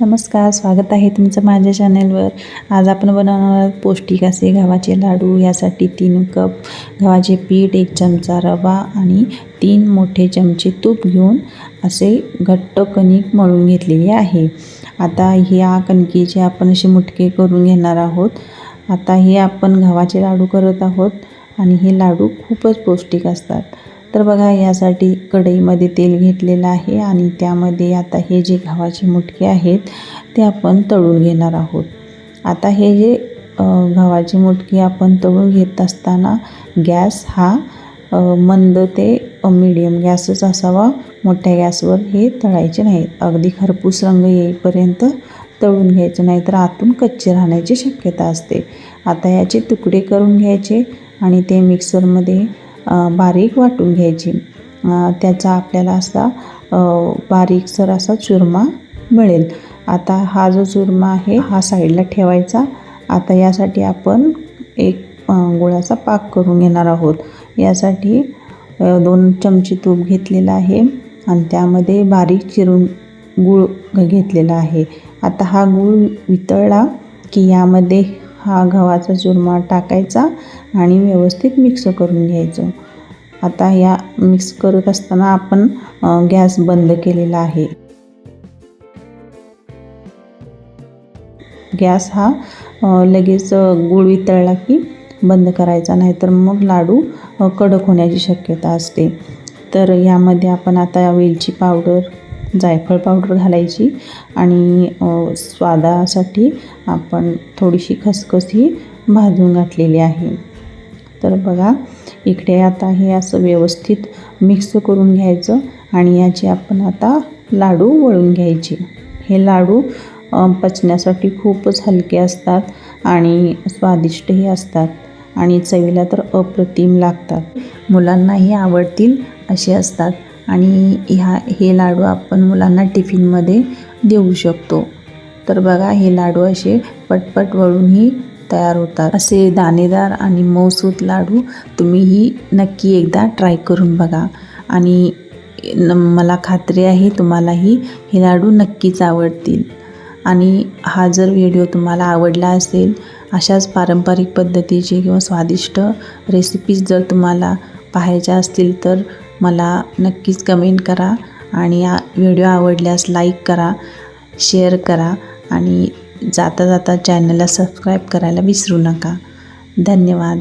नमस्कार स्वागत आहे तुमचं माझ्या चॅनलवर आज आपण बनवणार आहोत पौष्टिक असे गव्हाचे लाडू. यासाठी तीन कप गव्हाचे पीठ एक चमचा रवा आणि तीन मोठे चमचे तूप घेऊन असे घट्ट कणिक मळून घेतलेली आहे. आता ह्या कणकेचे आपण असे मुटके करून घेणार आहोत. आता हे आपण गव्हाचे लाडू करत आहोत आणि हे लाडू खूपच पौष्टिक असतात. तर बघा यासाठी कढईमध्ये तेल घेतलेलं आहे आणि त्यामध्ये आता हे जे गव्हाचे मुटके आहेत ते आपण तळून घेणार आहोत. आता हे जे गव्हाची गव्हाचे मुटके आपण तळून घेत असताना गॅस हा मंद ते मिडियम गॅसच असावा मोठ्या गॅसवर हे तळायचे नाही अगदी खरपूस रंग येईपर्यंत तळून घ्यायचं नाही तर आतून कच्चे राहण्याची शक्यता असते. आता याचे तुकडे करून घ्यायचे आणि ते मिक्सरमध्ये बारीक वाटून घ्यायची. त्याचा आपल्याला असा बारीकसर असा चुरमा मिळेल. आता हा जो चुरमा आहे हा साईडला ठेवायचा. आता यासाठी आपण एक गुळाचा पाक करून घेणार आहोत. यासाठी दोन चमचे तूप घेतलेलं आहे आणि त्यामध्ये बारीक चिरून गूळ घेतलेला आहे. आता हा गूळ वितळला की यामध्ये हा गव्हाचा चुरमा टाकायचा आणि व्यवस्थित मिक्स करून घ्यायचं. आता या मिक्स करत असताना आपण गॅस बंद केलेला आहे. गॅस हा लगेच गुळ वितळला की बंद करायचा नाहीतर मग लाडू कडक होण्याची शक्यता असते. तर यामध्ये आपण आता वेलची पावडर जायफळ पावडर घालायची आणि स्वादासाठी आपण थोडीशी खसखस ही भाजून घातलेली आहे. तर बघा इकडे आता हे असं व्यवस्थित मिक्स करून घ्यायचं आणि याचे आपण आता लाडू वळून घ्यायचे. हे लाडू पचण्यासाठी खूपच हलके असतात आणि स्वादिष्टही असतात आणि चवीला तर अप्रतिम लागतात. मुलांनाही आवडतील असे असतात. आणि ह्या हे लाडू आपण मुलांना टिफिनमध्ये देऊ शकतो. तर बघा हे लाडू असे पटपट वळूनही तयार होतात. असे दाणेदार आणि मऊसूत लाडू तुम्हीही नक्की एकदा ट्राय करून बघा. आणि न मला खात्री आहे तुम्हालाही हे लाडू नक्कीच आवडतील. आणि हा जर व्हिडिओ तुम्हाला आवडला असेल अशाच पारंपरिक पद्धतीचे किंवा स्वादिष्ट रेसिपीज जर तुम्हाला पाहायच्या असतील तर मला नक्कीच कमेंट करा आणि या व्हिडिओ आवडल्यास लाईक करा शेअर करा आणि जाता जाता चॅनलला सबस्क्राईब करायला विसरू नका. धन्यवाद.